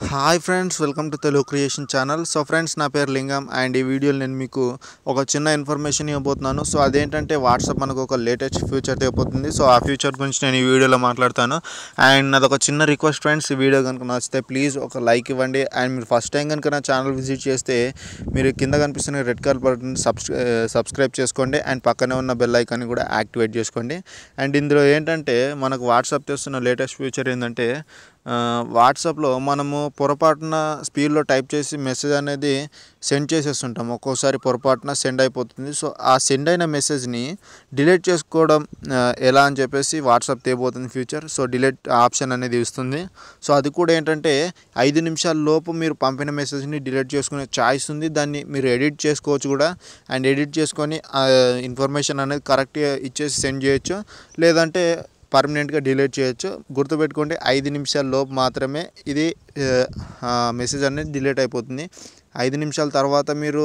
Hi friends welcome to Telugu creation channel so friends నా పేరు లింగం అండ్ ఈ వీడియోలో నేను మీకు ఒక చిన్న ఇన్ఫర్మేషన్ ఇవ్వబోతున్నాను. సో అదేంటంటే వాట్సాప్ మనకు ఒక లేటెస్ట్ ఫ్యూచర్ ఇవ్వబోతుంది సో ఆ ఫ్యూచర్ గురించి నేను ఈ వీడియోలో మాట్లాడతాను. అండ్ నాది ఒక చిన్న రిక్వెస్ట్ ఫ్రెండ్స్ ఈ వీడియో కనుక నచ్చితే ప్లీజ్ ఒక లైక్ ఇవ్వండి. అండ్ మీరు ఫస్ట్ టైం కనుక నా ఛానల్ విజిట్ చేస్తే మీరు కింద కనిపిస్తున్న రెడ్ కలర్ బటన్ సబ్స్క్రైబ్ చేసుకోండి. అండ్ పక్కనే ఉన్న బెల్ ఐకాన్ కూడా యాక్టివేట్ చేసుకోండి. అండ్ ఇందులో ఏంటంటే మనకు వాట్సాప్ తెస్తున్న లేటెస్ట్ ఫ్యూచర్ ఏంటంటే వాట్సాప్లో మనము పొరపాటున స్పీడ్లో టైప్ చేసి మెసేజ్ అనేది సెండ్ చేసేస్తుంటాం. ఒక్కోసారి పొరపాటున సెండ్ అయిపోతుంది. సో ఆ సెండ్ అయిన మెసేజ్ని డిలీట్ చేసుకోవడం ఎలా అని చెప్పేసి వాట్సాప్ తేబోతుంది ఫ్యూచర్. సో డిలీట్ ఆప్షన్ అనేది ఇస్తుంది. సో అది కూడా ఏంటంటే ఐదు నిమిషాల లోపు మీరు పంపిన మెసేజ్ని డిలీట్ చేసుకునే ఛాయిస్ ఉంది. దాన్ని మీరు ఎడిట్ చేసుకోవచ్చు కూడా. అండ్ ఎడిట్ చేసుకొని ఇన్ఫర్మేషన్ అనేది కరెక్ట్గా ఇచ్చేసి సెండ్ చేయొచ్చు. లేదంటే పర్మనెంట్గా డిలీట్ చేయొచ్చు. గుర్తుపెట్టుకోండి ఐదు నిమిషాల లోపు మాత్రమే ఇది మెసేజ్ అనేది డిలీట్ అయిపోతుంది. ఐదు నిమిషాల తర్వాత మీరు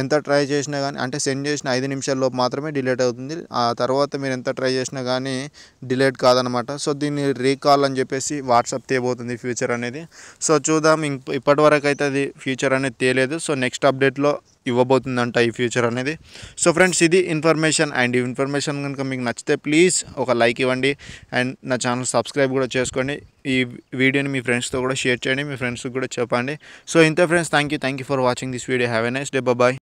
ఎంత ట్రై చేసినా కానీ అంటే సెండ్ చేసిన ఐదు నిమిషాల్లోపు మాత్రమే డిలీట్ అవుతుంది. ఆ తర్వాత మీరు ఎంత ట్రై చేసినా కానీ డిలీట్ కాదనమాట. సో దీన్ని రీకాల్ అని చెప్పేసి వాట్సాప్ తేబోతుంది ఫ్యూచర్ అనేది. సో చూద్దాం. ఇంక ఇప్పటి అయితే అది ఫ్యూచర్ అనేది తేలేదు సో నెక్స్ట్ అప్డేట్లో ఇవ్వబోతుందంట ఈ ఫ్యూచర్ అనేది. సో ఫ్రెండ్స్ ఇది ఇన్ఫర్మేషన్ అండ్ ఈ ఇన్ఫర్మేషన్ కనుక మీకు నచ్చితే ప్లీజ్ ఒక లైక్ ఇవ్వండి. అండ్ నా ఛానల్ సబ్స్క్రైబ్ కూడా చేసుకోండి. ఈ వీడియోని మీ ఫ్రెండ్స్తో కూడా షేర్ చేయండి మీ ఫ్రెండ్స్కి కూడా చెప్పండి. సో ఇంతే friends thank you thank you for watching this video have a nice day bye